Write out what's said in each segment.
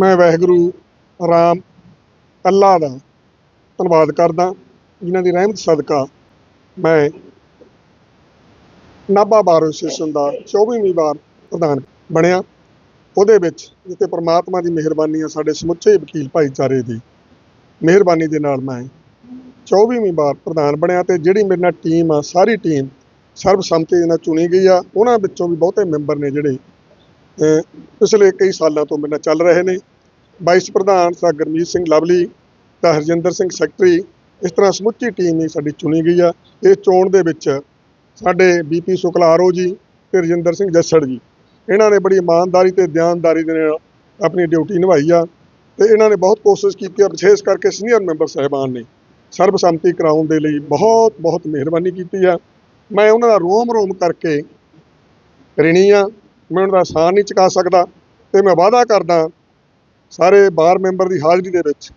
ਮੈਂ ਵਾਹਿਗੁਰੂ ਰਾਮ ਅੱਲਾ ਦਾ ਧੰਨਵਾਦ ਕਰਦਾ, ਜਿਨ੍ਹਾਂ ਦੀ ਰਹਿਮਤ ਸਦਕਾ ਮੈਂ ਨਾਭਾ ਬਾਰ ਐਸੋਸੀਏਸ਼ਨ ਦਾ 24ਵੀਂ ਵਾਰ ਪ੍ਰਧਾਨ ਬਣਿਆ। ਉਹਦੇ ਵਿੱਚ ਜਿੱਤੇ ਪ੍ਰਮਾਤਮਾ ਦੀ ਮਿਹਰਬਾਨੀ ਆ ਸਾਡੇ ਸਮੁੱਚੇ ਵਕੀਲ ਭਾਈਚਾਰੇ ਦੀ ਮਿਹਰਬਾਨੀ ਦੇ ਨਾਲ ਮੈਂ 24ਵੀਂ ਵਾਰ ਪ੍ਰਧਾਨ ਬਣਿਆ ਤੇ ਜਿਹੜੀ ਮੇਰੇ ਨਾਲ ਟੀਮ ਆ, ਸਾਰੀ ਟੀਮ ਸਰਬਸੰਮਤੀ ਦੇ ਨਾਲ ਚੁਣੀ ਗਈ ਆ, ਉਹਨਾਂ ਵਿੱਚੋਂ ਵੀ ਬਹੁਤੇ ਮੈਂਬਰ ਨੇ ਜਿਹੜੇ ਪਿਛਲੇ ਕਈ ਸਾਲਾਂ ਤੋਂ ਮੇਰੇ ਨਾਲ ਚੱਲ ਰਹੇ ਨੇ। ਵਾਈਸ ਪ੍ਰਧਾਨ ਸਾ ਗੁਰਮੀਤ ਸਿੰਘ ਲਵਲੀ, ਤਾਂ ਹਰਜਿੰਦਰ ਸਿੰਘ ਸੈਕਟਰੀ, ਇਸ ਤਰ੍ਹਾਂ ਸਮੁੱਚੀ ਟੀਮ ਹੀ ਸਾਡੀ ਚੁਣੀ ਗਈ ਆ। ਇਸ ਚੋਣ ਦੇ ਵਿੱਚ ਸਾਡੇ ਬੀਪੀ ਸੁਕਲਾਰੋ ਜੀ ਤੇ ਰਜਿੰਦਰ ਸਿੰਘ ਜੱਸੜ ਜੀ, ਇਹਨਾਂ ਨੇ ਬੜੀ ਇਮਾਨਦਾਰੀ ਤੇ ਦਿਆਨਦਾਰੀ ਦੇ ਨਾਲ ਆਪਣੀ ਡਿਊਟੀ ਨਿਭਾਈ ਆ ਤੇ ਇਹਨਾਂ ਨੇ ਬਹੁਤ ਕੋਸ਼ਿਸ਼ ਕੀਤੀ ਆ, ਵਿਸ਼ੇਸ਼ ਕਰਕੇ ਸੀਨੀਅਰ ਮੈਂਬਰ ਸਾਹਿਬਾਨ ਨੇ। ਸਰਬਸੰਮਤੀ ਕਰਾਉਣ ਦੇ ਲਈ ਬਹੁਤ ਬਹੁਤ ਮਿਹਰਬਾਨੀ ਕੀਤੀ ਆ। ਮੈਂ ਉਹਨਾਂ ਦਾ ਰੋਮ ਰੋਮ ਕਰਕੇ ਰਿਣੀ ਆ। ਮੈਂ ਉਹਨਾਂ ਦਾ ਸਾਹ ਨਹੀਂ ਚੁਕਾ ਸਕਦਾ ਤੇ ਮੈਂ ਵਾਅਦਾ ਕਰਦਾ ਸਾਰੇ ਬਾਰ ਮੈਂਬਰ ਦੀ ਹਾਜ਼ਰੀ ਦੇ ਵਿੱਚ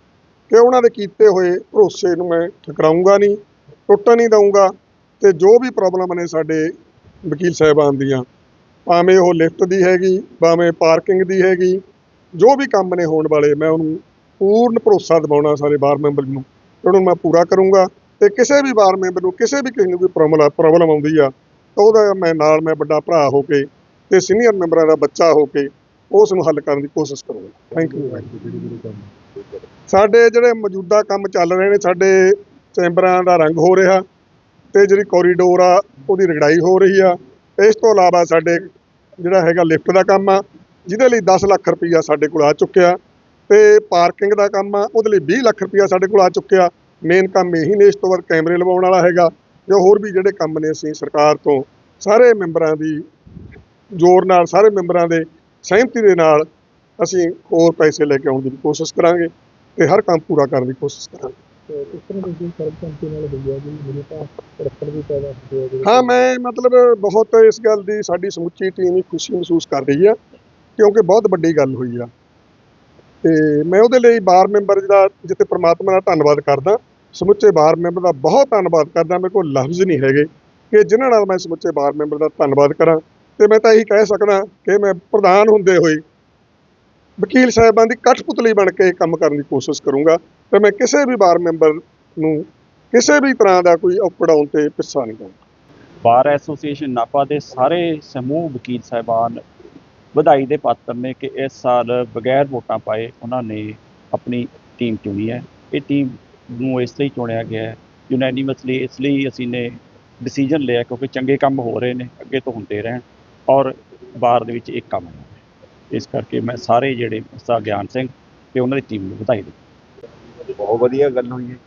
ਕਿ ਉਹਨਾਂ ਦੇ ਕੀਤੇ ਹੋਏ ਭਰੋਸੇ ਨੂੰ ਮੈਂ ਠੁਕਰਾਊਂਗਾ ਨਹੀਂ, ਟੁੱਟਣ ਨਹੀਂ ਦਊਂਗਾ ਤੇ ਜੋ ਵੀ ਪ੍ਰੋਬਲਮ ਨੇ ਸਾਡੇ ਵਕੀਲ ਸਾਹਿਬਾਨ ਦੀਆਂ, ਭਾਵੇਂ ਉਹ ਲਿਫਟ ਦੀ ਹੈਗੀ, ਭਾਵੇਂ ਪਾਰਕਿੰਗ ਦੀ ਹੈਗੀ, ਜੋ ਵੀ ਕੰਮ ਨੇ ਹੋਣ ਵਾਲੇ, ਮੈਂ ਉਹਨੂੰ ਪੂਰਨ ਭਰੋਸਾ ਦਿਵਾਉਣਾ ਸਾਰੇ ਬਾਰ ਮੈਂਬਰ ਨੂੰ ਉਹਨੂੰ ਮੈਂ ਪੂਰਾ ਕਰੂੰਗਾ ਤੇ ਕਿਸੇ ਵੀ ਬਾਰ ਮੈਂਬਰ ਨੂੰ, ਕਿਸੇ ਵੀ ਕਿਸੇ ਨੂੰ ਕੋਈ ਪ੍ਰੋਬਲਮ ਪ੍ਰੋਬਲਮ ਆਉਂਦੀ ਆ, ਤਾਂ ਉਹਦਾ ਮੈਂ ਨਾਲ ਮੈਂ ਵੱਡਾ ਭਰਾ ਹੋ ਕੇ ਤੇ ਸੀਨੀਅਰ ਮੈਂਬਰਾਂ ਦਾ ਬੱਚਾ ਹੋ ਕੇ ਉਸ ਨੂੰ ਹੱਲ ਕਰਨ ਦੀ ਕੋਸ਼ਿਸ਼ ਕਰੂੰਗਾ ਥੈਂਕ ਯੂ ਸਾਡੇ ਜਿਹੜੇ ਮੌਜੂਦਾ ਕੰਮ ਚੱਲ ਰਹੇ ਨੇ, ਸਾਡੇ ਚੈਂਬਰਾਂ ਦਾ ਰੰਗ ਹੋ ਰਿਹਾ ਤੇ ਜਿਹੜੀ ਕੋਰੀਡੋਰ ਆ, ਉਹਦੀ ਰਗੜਾਈ ਹੋ ਰਹੀ ਆ। ਇਸ ਤੋਂ ਇਲਾਵਾ ਸਾਡੇ ਜਿਹੜਾ ਹੈਗਾ ਲਿਫਟ ਦਾ ਕੰਮ ਆ, ਜਿਹਦੇ ਲਈ 10 ਲੱਖ ਰੁਪਈਆ ਸਾਡੇ ਕੋਲ ਆ ਚੁੱਕਿਆ। ਤੇ ਪਾਰਕਿੰਗ ਦਾ ਕੰਮ ਆ, ਉਹਦੇ ਲਈ 20 ਲੱਖ ਰੁਪਈਆ ਸਾਡੇ ਕੋਲ ਆ ਚੁੱਕਿਆ। ਮੇਨ ਕੰਮ ਇਹੀ ਨੇ, ਇਸ ਤੋਂ ਬਾਅਦ ਕੈਮਰੇ ਲਵਾਉਣ ਵਾਲਾ ਹੈਗਾ। ਜੋ ਹੋਰ ਵੀ ਜਿਹੜੇ ਕੰਮ ਨੇ, ਅਸੀਂ ਸਰਕਾਰ ਤੋਂ ਸਾਰੇ ਮੈਂਬਰਾਂ ਦੀ ਜ਼ੋਰ ਨਾਲ ਸਾਰੇ ਮੈਂਬਰਾਂ ਦੇ ਸਹਿਮਤੀ ਦੇ ਨਾਲ ਅਸੀਂ ਹੋਰ ਪੈਸੇ ਲੈ ਕੇ ਆਉਣ ਦੀ ਕੋਸ਼ਿਸ਼ ਕਰਾਂਗੇ ਤੇ ਹਰ ਕੰਮ ਪੂਰਾ ਕਰਨ ਦੀ ਕੋਸ਼ਿਸ਼ ਕਰਾਂਗੇ। ਹਾਂ ਮੈਂ ਮਤਲਬ ਬਹੁਤ ਇਸ ਗੱਲ ਦੀ ਸਾਡੀ ਸਮੁੱਚੀ ਟੀਮ ਹੀ ਖੁਸ਼ੀ ਮਹਿਸੂਸ ਕਰ ਰਹੀ ਆ ਕਿਉਂਕਿ ਬਹੁਤ ਵੱਡੀ ਗੱਲ ਹੋਈ ਆ। ਤੇ ਮੈਂ ਉਹਦੇ ਲਈ ਬਾਰ ਮੈਂਬਰ ਦਾ ਜਿੱਥੇ ਪ੍ਰਮਾਤਮਾ ਦਾ ਧੰਨਵਾਦ ਕਰਦਾ ਸਮੁੱਚੇ ਬਾਰ ਮੈਂਬਰ ਦਾ ਬਹੁਤ ਧੰਨਵਾਦ ਕਰਦਾ ਮੇਰੇ ਕੋਲ ਲਫ਼ਜ਼ ਨਹੀਂ ਹੈਗੇ ਕਿ ਜਿਨ੍ਹਾਂ ਨਾਲ ਮੈਂ ਸਮੁੱਚੇ ਬਾਰ ਮੈਂਬਰ ਦਾ ਧੰਨਵਾਦ ਕਰਾਂ। ਤੇ ਮੈਂ ਤਾਂ ਇਹੀ ਕਹਿ ਸਕਦਾ ਕਿ ਮੈਂ ਪ੍ਰਧਾਨ ਹੁੰਦੇ ਹੋਏ ਵਕੀਲ ਸਾਹਿਬਾਨ ਦੀ ਕਠਪੁਤਲੀ ਬਣ ਕੇ ਕੰਮ ਕਰਨ ਦੀ ਕੋਸ਼ਿਸ਼ ਕਰੂੰਗਾ ਤੇ ਮੈਂ ਕਿਸੇ ਵੀ ਬਾਰ ਮੈਂਬਰ ਨੂੰ ਕਿਸੇ ਵੀ ਤਰ੍ਹਾਂ ਦਾ ਕੋਈ ਔਕੜ ਤੇ ਪਿੱਛਾ ਨਹੀਂ ਕਰਾਂਗਾ ਬਾਰ ਐਸੋਸੀਏਸ਼ਨ ਨਾਪਾ ਦੇ ਸਾਰੇ ਸਮੂਹ ਵਕੀਲ ਸਾਹਿਬਾਨ ਵਧਾਈ ਦੇ ਪਾਤਰ ਨੇ ਕਿ ਇਸ ਸਾਲ ਬਗੈਰ ਵੋਟਾਂ ਪਾਏ ਉਹਨਾਂ ਨੇ ਆਪਣੀ ਟੀਮ ਚੁਣੀ ਹੈ। ਇਹ ਟੀਮ ਨੂੰ ਇਸ ਲਈ ਚੁਣਿਆ ਗਿਆ ਹੈ। ਯੂਨੈਨਿਮਸਲੀ ਇਸ ਲਈ ਅਸੀਂ ਨੇ ਡਿਸੀਜਨ ਲਿਆ ਕਿਉਂਕਿ ਚੰਗੇ ਕੰਮ ਹੋ ਰਹੇ ਨੇ, ਅੱਗੇ ਤੋਂ ਹੁੰਦੇ ਰਹਿਣ। ਔਰ ਬਾਰ ਦੇ ਵਿੱਚ ਇੱਕ ਕੰਮ ਹੈ। ਇਸ ਕਰਕੇ ਮੈਂ ਸਾਰੇ ਜਿਹੜੇ ਸਾ ਗਿਆਨ ਸਿੰਘ ਤੇ ਉਹਨਾਂ ਦੀ ਟੀਮ ਨੂੰ ਵਧਾਈ ਦਿੰਦਾ ਬਹੁਤ ਵਧੀਆ ਗੱਲ ਹੋਈ ਹੈ।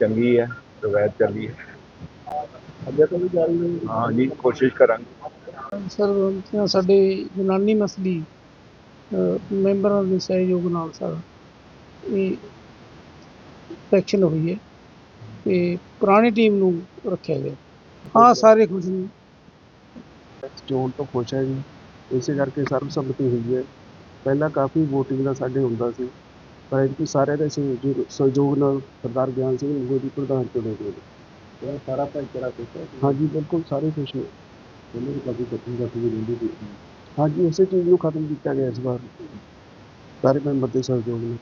ਚੰਗੀ ਹੈ। ਰਵਾਇਤ ਚੱਲੀ ਹੈ। ਅੱਗੇ ਤੋਂ ਵੀ ਜਾਰੀ ਰਹੀ ਹਾਂ ਜੀ ਕੋਸ਼ਿਸ਼ ਕਰਾਂਗੇ। ਸਰ ਸਾਡੇ ਯੂਨਾਨੀ ਮਸਲੀ ਮੈਂਬਰਾਂ ਦੇ ਸਹਿਯੋਗ ਨਾਲ ਸਰ ਇਹ ਇਲੈਕਸ਼ਨ ਹੋਈ ਹੈ ਤੇ ਪੁਰਾਣੀ ਟੀਮ ਨੂੰ ਰੱਖਿਆ ਗਿਆ। ਹਾਂ ਸਾਰੇ ਖੁਸ਼ ਨੇ। ਚੋਣ ਤੋਂ ਖੁਸ਼ ਹੈ ਜੀ। ਇਸੇ ਕਰਕੇ ਸਰਬਸੰਮਤੀ ਹੋਈ ਹੈ। ਪਹਿਲਾਂ ਕਾਫੀ VOTING ਦਾ ਸਾਡੇ ਹੁੰਦਾ ਸੀ। ਪਰ ਇਨਕੀ ਸਾਰਿਆਂ ਦੇ ਸਹਿਯੋਗ ਸਹਿਯੋਗ ਨਾਲ ਸਰਦਾਰ ਗਿਆਨ ਸਿੰਘ ਨੂੰ ਦੀ ਪ੍ਰਧਾਨ ਚੁਣੇ ਗਏ ਨੇ ਇਹ ਸਾਰਾ ਭਾਈਚਾਰਾ ਖੁਸ਼ ਹੈ ਹਾਂਜੀ ਬਿਲਕੁਲ ਸਾਰੇ ਖੁਸ਼ ਨੇ। ਉਹਨਾਂ ਦੀ ਕਾਫੀ ਬੱਤੀ ਕਾਫੀ ਵੀ ਰਹਿੰਦੀ ਸੀ ਹਾਂਜੀ ਉਸੇ ਚੀਜ਼ ਨੂੰ ਖਤਮ ਕੀਤਾ ਗਿਆ ਇਸ ਵਾਰ। ਸਾਰੇ ਮੈਂਬਰ ਦੇ ਸਹਿਯੋਗ ਨਾਲ।